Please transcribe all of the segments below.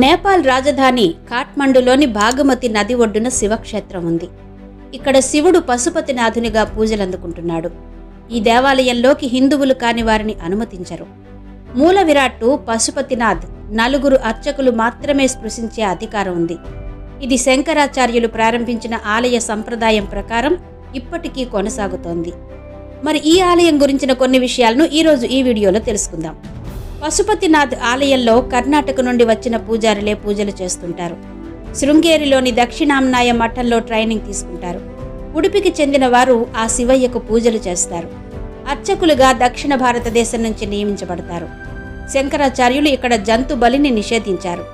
నేపాల్ రాజధాని కాఠ్మండులోని భాగమతి నది ఒడ్డున శివక్షేత్రం ఉంది. ఇక్కడ శివుడు పశుపతినాథునిగా పూజలందుకుంటున్నాడు. ఈ దేవాలయంలోకి హిందువులు కాని వారిని అనుమతించరు. మూల విరాట్టు పశుపతినాథ్ నలుగురు అర్చకులు మాత్రమే స్పృశించే అధికారం ఉంది. ఇది శంకరాచార్యులు ప్రారంభించిన ఆలయ సంప్రదాయం ప్రకారం ఇప్పటికీ కొనసాగుతోంది. మరి ఈ ఆలయం గురించిన కొన్ని విషయాలను ఈరోజు ఈ వీడియోలో తెలుసుకుందాం. పశుపతినాథ్ ఆలయంలో కర్ణాటక నుండి వచ్చిన పూజారులే పూజలు చేస్తుంటారు. శృంగేరిలోని దక్షిణాంనాయ మఠంలో ట్రైనింగ్ తీసుకుంటారు. ఉడిపికి చెందిన వారు ఆ శివయ్యకు పూజలు చేస్తారు. అర్చకులుగా దక్షిణ భారతదేశం నుంచి నియమించబడతారు. శంకరాచార్యులు ఇక్కడ జంతు బలిని నిషేధించారు.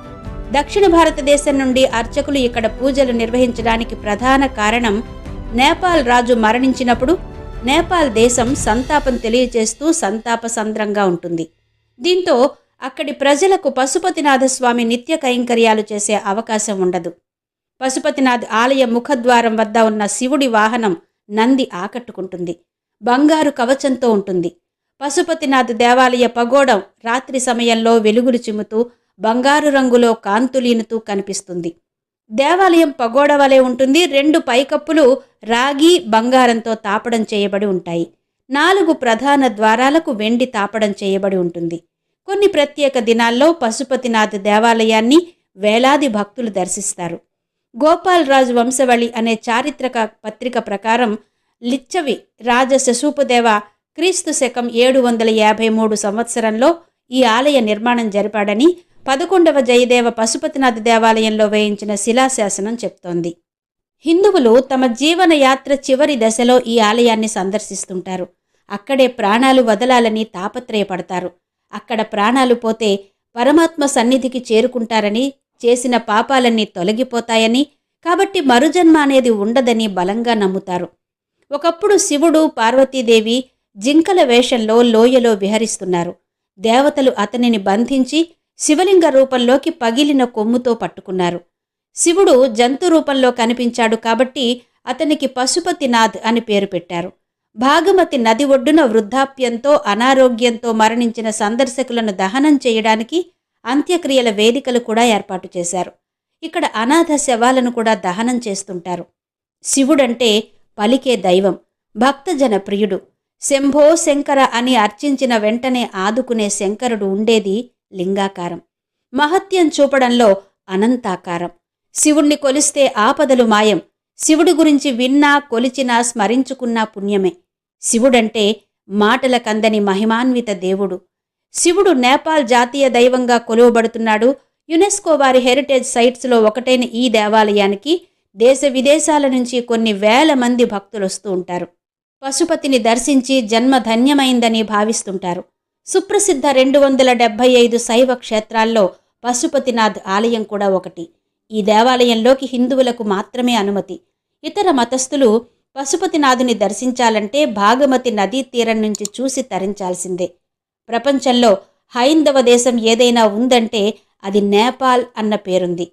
దక్షిణ భారతదేశం నుండి అర్చకులు ఇక్కడ పూజలు నిర్వహించడానికి ప్రధాన కారణం నేపాల్ రాజు మరణించినప్పుడు నేపాల్ దేశం సంతాపం తెలియజేస్తూ సంతాప సంద్రంగా ఉంటుంది. దీంతో అక్కడి ప్రజలకు పశుపతినాథ స్వామి నిత్య కైంకర్యాలు చేసే అవకాశం ఉండదు. పశుపతినాథ్ ఆలయ ముఖద్వారం వద్ద ఉన్న శివుడి వాహనం నంది ఆకట్టుకుంటుంది. బంగారు కవచంతో ఉంటుంది. పశుపతినాథ్ దేవాలయ పగోడం రాత్రి సమయంలో వెలుగులు చిమ్ముతూ బంగారు రంగులో కాంతులీనుతూ కనిపిస్తుంది. దేవాలయం పగోడ వలె ఉంటుంది. రెండు పైకప్పులు రాగి బంగారంతో తాపడం చేయబడి ఉంటాయి. నాలుగు ప్రధాన ద్వారాలకు వెండి తాపడం చేయబడి ఉంటుంది. కొన్ని ప్రత్యేక దినాల్లో పశుపతినాథ్ దేవాలయాన్ని వేలాది భక్తులు దర్శిస్తారు. గోపాలరాజు వంశవళి అనే చారిత్రక పత్రిక ప్రకారం లిచ్చవి రాజ శశూపదేవ క్రీస్తు శకం ఏడు వందల యాభై మూడు సంవత్సరంలో ఈ ఆలయ నిర్మాణం జరిపాడని పదకొండవ జయదేవ పశుపతినాథ్ దేవాలయంలో వేయించిన శిలాశాసనం చెప్తోంది. హిందువులు తమ జీవన యాత్ర చివరి దశలో ఈ ఆలయాన్ని సందర్శిస్తుంటారు. అక్కడే ప్రాణాలు వదలాలని తాపత్రయపడతారు. అక్కడ ప్రాణాలు పోతే పరమాత్మ సన్నిధికి చేరుకుంటారని చేసిన పాపాలన్నీ తొలగిపోతాయని కాబట్టి మరుజన్మ అనేది ఉండదని బలంగా నమ్ముతారు. ఒకప్పుడు శివుడు పార్వతీదేవి జింకల వేషంలో లోయలో విహరిస్తున్నారు. దేవతలు అతనిని బంధించి శివలింగ రూపంలోకి పగిలిన కొమ్ముతో పట్టుకున్నారు. శివుడు జంతు రూపంలో కనిపించాడు కాబట్టి అతనికి పశుపతినాథ్ అని పేరు పెట్టారు. భాగమతి నది ఒడ్డున వృద్ధాప్యంతో అనారోగ్యంతో మరణించిన సందర్శకులను దహనం చేయడానికి అంత్యక్రియల వేదికలు కూడా ఏర్పాటు చేశారు. ఇక్కడ అనాథ శవాలను కూడా దహనం చేస్తుంటారు. శివుడంటే పలికే దైవం భక్తజన ప్రియుడు. శంభో శంకర అని అర్చించిన వెంటనే ఆదుకునే శంకరుడు ఉండేది లింగాకారం. మహత్యం చూపడంలో అనంతాకారం. శివుణ్ణి కొలిస్తే ఆపదలు మాయం. శివుడి గురించి విన్నా కొలిచినా స్మరించుకున్నా పుణ్యమే. శివుడంటే మాటల కందని మహిమాన్విత దేవుడు. శివుడు నేపాల్ జాతీయ దైవంగా కొలువబడుతున్నాడు. యునెస్కో వారి హెరిటేజ్ సైట్స్లో ఒకటైన ఈ దేవాలయానికి దేశ విదేశాల నుంచి కొన్ని వేల మంది భక్తులు వస్తూ ఉంటారు. పశుపతిని దర్శించి జన్మ ధన్యమైందని భావిస్తుంటారు. సుప్రసిద్ధ రెండు వందల డెబ్బై ఐదు శైవ క్షేత్రాల్లో పశుపతినాథ్ ఆలయం కూడా ఒకటి. ఈ దేవాలయంలోకి హిందువులకు మాత్రమే అనుమతి. ఇతర మతస్థులు పశుపతినాథుని దర్శించాలంటే భాగమతి నదీ తీరం నుంచి చూసి తరించాల్సిందే. ప్రపంచంలో హైందవ దేశం ఏదైనా ఉందంటే అది నేపాల్ అన్న పేరుంది.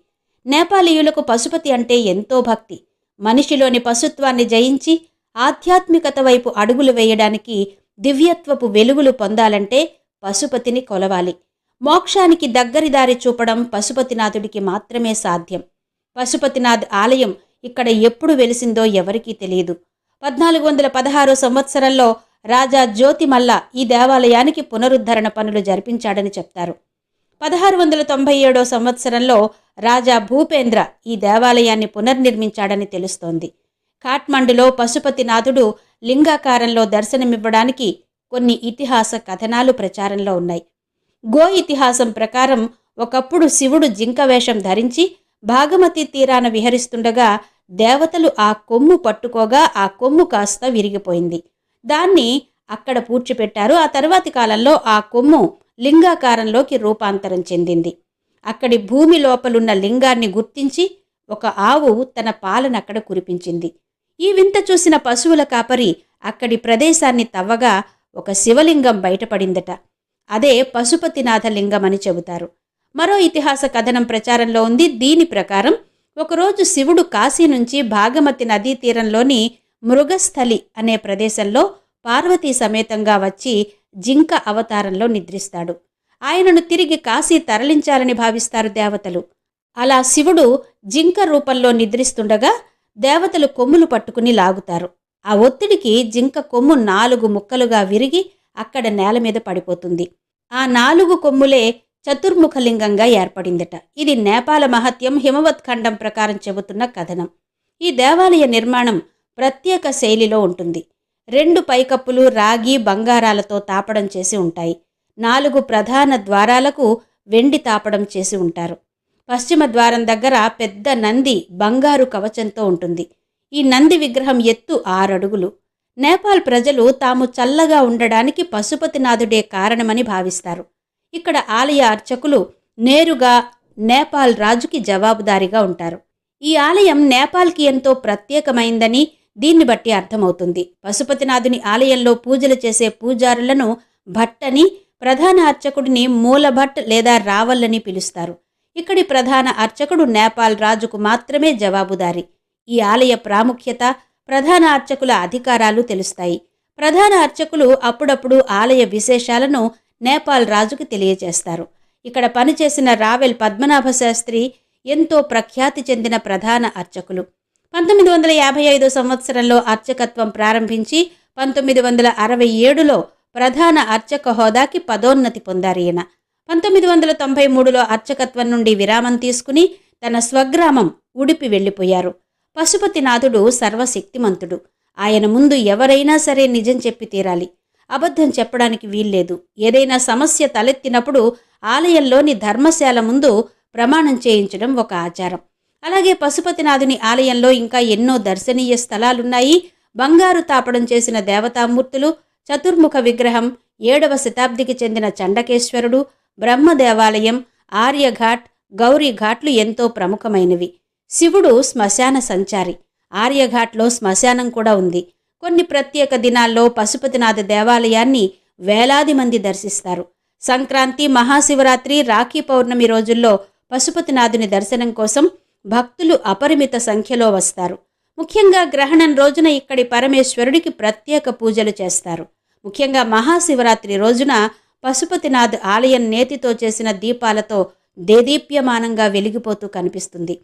నేపాలీయులకు పశుపతి అంటే ఎంతో భక్తి. మనిషిలోని పశుత్వాన్ని జయించి ఆధ్యాత్మికత వైపు అడుగులు వేయడానికి దివ్యత్వపు వెలుగులు పొందాలంటే పశుపతిని కొలవాలి. మోక్షానికి దగ్గరి దారి చూపడం పశుపతినాథుడికి మాత్రమే సాధ్యం. పశుపతినాథ్ ఆలయం ఇక్కడ ఎప్పుడు వెలిసిందో ఎవరికీ తెలియదు. పద్నాలుగు వందల పదహారో సంవత్సరంలో రాజా జ్యోతిమల్ల ఈ దేవాలయానికి పునరుద్ధరణ పనులు జరిపించాడని చెప్తారు. పదహారు వందల తొంభై ఏడో సంవత్సరంలో రాజా భూపేంద్ర ఈ దేవాలయాన్ని పునర్నిర్మించాడని తెలుస్తోంది. కాఠ్మండులో పశుపతినాథుడు లింగాకారంలో దర్శనమివ్వడానికి కొన్ని ఇతిహాస కథనాలు ప్రచారంలో ఉన్నాయి. గో ఇతిహాసం ప్రకారం ఒకప్పుడు శివుడు జింక వేషం ధరించి భాగమతి తీరాన విహరిస్తుండగా దేవతలు ఆ కొమ్ము పట్టుకోగా ఆ కొమ్ము కాస్త విరిగిపోయింది. దాన్ని అక్కడ పూడ్చిపెట్టారు. ఆ తర్వాతి కాలంలో ఆ కొమ్ము లింగాకారంలోకి రూపాంతరం చెందింది. అక్కడి భూమి లోపలున్న లింగాన్ని గుర్తించి ఒక ఆవు తన పాలను అక్కడ కురిపించింది. ఈ వింత చూసిన పశువుల కాపరి అక్కడి ప్రదేశాన్ని తవ్వగా ఒక శివలింగం బయటపడిందట. అదే పశుపతినాథ అని చెబుతారు. మరో ఇతిహాస కథనం ప్రచారంలో ఉంది. దీని ప్రకారం ఒకరోజు శివుడు కాశీ నుంచి భాగమతి నదీ తీరంలోని మృగస్థలి అనే ప్రదేశంలో పార్వతీ సమేతంగా వచ్చి జింక అవతారంలో నిద్రిస్తాడు. ఆయనను తిరిగి కాశీ తరలించాలని భావిస్తారు దేవతలు. అలా శివుడు జింక రూపంలో నిద్రిస్తుండగా దేవతలు కొమ్ములు పట్టుకుని లాగుతారు. ఆ ఒత్తిడికి జింక కొమ్ము నాలుగు ముక్కలుగా విరిగి అక్కడ నేల మీద పడిపోతుంది. ఆ నాలుగు కొమ్ములే చతుర్ముఖలింగంగా ఏర్పడిందట. ఇది నేపాల మహత్యం హిమవత్ ఖండం ప్రకారం చెబుతున్న కథనం. ఈ దేవాలయ నిర్మాణం ప్రత్యేక శైలిలో ఉంటుంది. రెండు పైకప్పులు రాగి బంగారాలతో తాపడం చేసి ఉంటాయి. నాలుగు ప్రధాన ద్వారాలకు వెండి తాపడం చేసి ఉంటారు. పశ్చిమ ద్వారం దగ్గర పెద్ద నంది బంగారు కవచంతో ఉంటుంది. ఈ నంది విగ్రహం ఎత్తు ఆరడుగులు. నేపాల్ ప్రజలు తాము చల్లగా ఉండడానికి పశుపతినాథుడే కారణమని భావిస్తారు. ఇక్కడ ఆలయ అర్చకులు నేరుగా నేపాల్ రాజుకి జవాబుదారీగా ఉంటారు. ఈ ఆలయం నేపాల్కి ఎంతో ప్రత్యేకమైందని దీన్ని బట్టి అర్థమవుతుంది. పశుపతినాథుని ఆలయంలో పూజలు చేసే పూజారులను భట్టని ప్రధాన అర్చకుడిని మూలభట్ లేదా రావల్లని పిలుస్తారు. ఇక్కడి ప్రధాన అర్చకుడు నేపాల్ రాజుకు మాత్రమే జవాబుదారి. ఈ ఆలయ ప్రాముఖ్యత ప్రధాన అర్చకుల అధికారాలు తెలుస్తాయి. ప్రధాన అర్చకులు అప్పుడప్పుడు ఆలయ విశేషాలను నేపాల్ రాజుకు తెలియజేస్తారు. ఇక్కడ పనిచేసిన రావెల్ పద్మనాభ శాస్త్రి ఎంతో ప్రఖ్యాతి చెందిన ప్రధాన అర్చకులు. పంతొమ్మిది వందల యాభై ఐదు సంవత్సరంలో అర్చకత్వం ప్రారంభించి పంతొమ్మిది వందల అరవై ఏడులో ప్రధాన అర్చక హోదాకి పదోన్నతి పొందారు ఈయన. పంతొమ్మిది వందల తొంభై మూడులో అర్చకత్వం నుండి విరామం తీసుకుని తన స్వగ్రామం ఉడిపి వెళ్ళిపోయారు. పశుపతినాథుడు సర్వశక్తిమంతుడు. ఆయన ముందు ఎవరైనా సరే నిజం చెప్పి తీరాలి. అబద్ధం చెప్పడానికి వీల్లేదు. ఏదైనా సమస్య తలెత్తినప్పుడు ఆలయంలోని ధర్మశాల ముందు ప్రమాణం చేయించడం ఒక ఆచారం. అలాగే పశుపతినాథుని ఆలయంలో ఇంకా ఎన్నో దర్శనీయ స్థలాలున్నాయి. బంగారు తాపడం చేసిన దేవతామూర్తులు చతుర్ముఖ విగ్రహం ఏడవ శతాబ్దికి చెందిన చండకేశ్వరుడు బ్రహ్మ దేవాలయం ఆర్యఘాట్ గౌరీఘాట్లు ఎంతో ప్రముఖమైనవి. శివుడు శ్మశాన సంచారి. ఆర్యఘాట్లో శ్మశానం కూడా ఉంది. కొన్ని ప్రత్యేక దినాల్లో పశుపతినాథ దేవాలయాన్ని వేలాది మంది దర్శిస్తారు. సంక్రాంతి మహాశివరాత్రి రాఖీ పౌర్ణమి రోజుల్లో పశుపతినాథుని దర్శనం కోసం భక్తులు అపరిమిత సంఖ్యలో వస్తారు. ముఖ్యంగా గ్రహణం రోజున ఇక్కడి పరమేశ్వరుడికి ప్రత్యేక పూజలు చేస్తారు. ముఖ్యంగా మహాశివరాత్రి రోజున పశుపతినాథ్ ఆలయం నేతితో చేసిన దీపాలతో దేదీప్యమానంగా వెలిగిపోతూ కనిపిస్తుంది.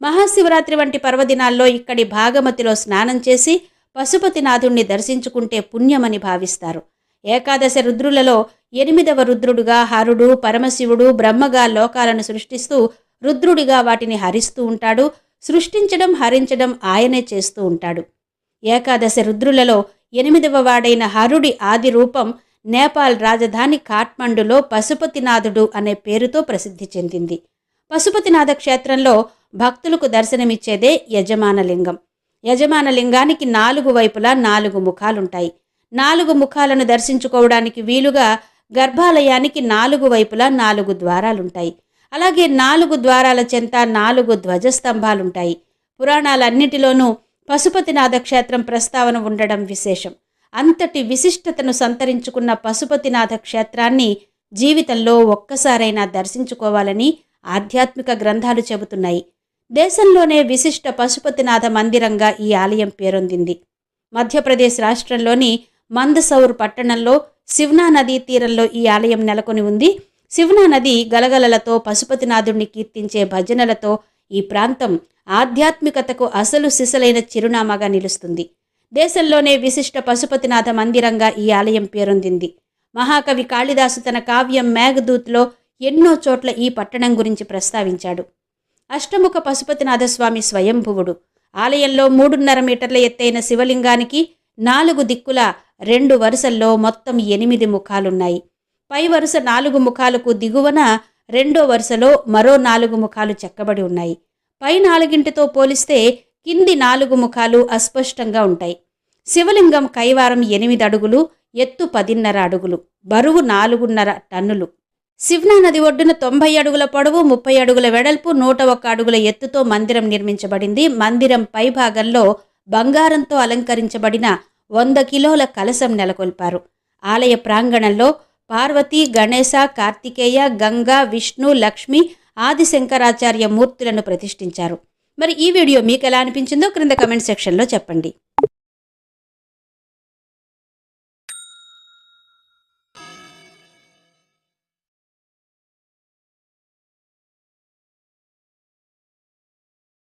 మహాశివరాత్రి వంటి పర్వదినాల్లో ఇక్కడి భాగమతిలో స్నానం చేసి పశుపతినాథుణ్ణి దర్శించుకుంటే పుణ్యమని భావిస్తారు. ఏకాదశ రుద్రులలో ఎనిమిదవ రుద్రుడుగా హరుడు పరమశివుడు బ్రహ్మగా లోకాలను సృష్టిస్తూ రుద్రుడిగా వాటిని హరిస్తూ ఉంటాడు. సృష్టించడం హరించడం ఆయనే చేస్తూ ఉంటాడు. ఏకాదశ రుద్రులలో ఎనిమిదవ వాడైన హరుడి ఆది రూపం నేపాల్ రాజధాని కాఠ్మండులో పశుపతినాథుడు అనే పేరుతో ప్రసిద్ధి చెందింది. పశుపతినాథ క్షేత్రంలో భక్తులకు దర్శనమిచ్చేదే యజమానలింగం. యజమాన లింగానికి నాలుగు వైపులా నాలుగు ముఖాలుంటాయి. నాలుగు ముఖాలను దర్శించుకోవడానికి వీలుగా గర్భాలయానికి నాలుగు వైపులా నాలుగు ద్వారాలుంటాయి. అలాగే నాలుగు ద్వారాల చెంత నాలుగు ధ్వజస్తంభాలుంటాయి. పురాణాలన్నిటిలోనూ పశుపతినాథ క్షేత్రం ప్రస్తావన ఉండడం విశేషం. అంతటి విశిష్టతను సంతరించుకున్న పశుపతినాథ క్షేత్రాన్ని జీవితంలో ఒక్కసారైనా దర్శించుకోవాలని ఆధ్యాత్మిక గ్రంథాలు చెబుతున్నాయి. దేశంలోనే విశిష్ట పశుపతినాథ మందిరంగా ఈ ఆలయం పేరొందింది. మధ్యప్రదేశ్ రాష్ట్రంలోని మందసౌర్ పట్టణంలో శివ్నా నదీ తీరంలో ఈ ఆలయం నెలకొని ఉంది. శివ్నా నది గలగలలతో పశుపతినాథుణ్ణి కీర్తించే భజనలతో ఈ ప్రాంతం ఆధ్యాత్మికతకు అసలు సిసలైన చిరునామాగా నిలుస్తుంది. దేశంలోనే విశిష్ట పశుపతినాథ మందిరంగా ఈ ఆలయం పేరొందింది. మహాకవి కాళిదాసు తన కావ్యం మేఘదూత్లో ఎన్నో చోట్ల ఈ పట్టణం గురించి ప్రస్తావించాడు. అష్టముఖ పశుపతినాథస్వామి స్వయంభువుడు. ఆలయంలో మూడున్నర మీటర్ల ఎత్తైన శివలింగానికి నాలుగు దిక్కుల రెండు వరుసల్లో మొత్తం ఎనిమిది ముఖాలున్నాయి. పై వరుస నాలుగు ముఖాలకు దిగువన రెండో వరుసలో మరో నాలుగు ముఖాలు చెక్కబడి ఉన్నాయి. పై నాలుగింటితో పోలిస్తే కింది నాలుగు ముఖాలు అస్పష్టంగా ఉంటాయి. శివలింగం కైవారం ఎనిమిది అడుగులు ఎత్తు పదిన్నర అడుగులు బరువు నాలుగున్నర టన్నులు. శివ్నా నది ఒడ్డున తొంభై అడుగుల పొడవు ముప్పై అడుగుల వెడల్పు నూట ఒక్క అడుగుల ఎత్తుతో మందిరం నిర్మించబడింది. మందిరం పైభాగంలో బంగారంతో అలంకరించబడిన వంద కిలోల కలశం నెలకొల్పారు. ఆలయ ప్రాంగణంలో పార్వతి గణేశ కార్తికేయ గంగా విష్ణు లక్ష్మి ఆదిశంకరాచార్య మూర్తులను ప్రతిష్ఠించారు. మరి ఈ వీడియో మీకు ఎలా అనిపించిందో క్రింద కమెంట్ సెక్షన్లో చెప్పండి.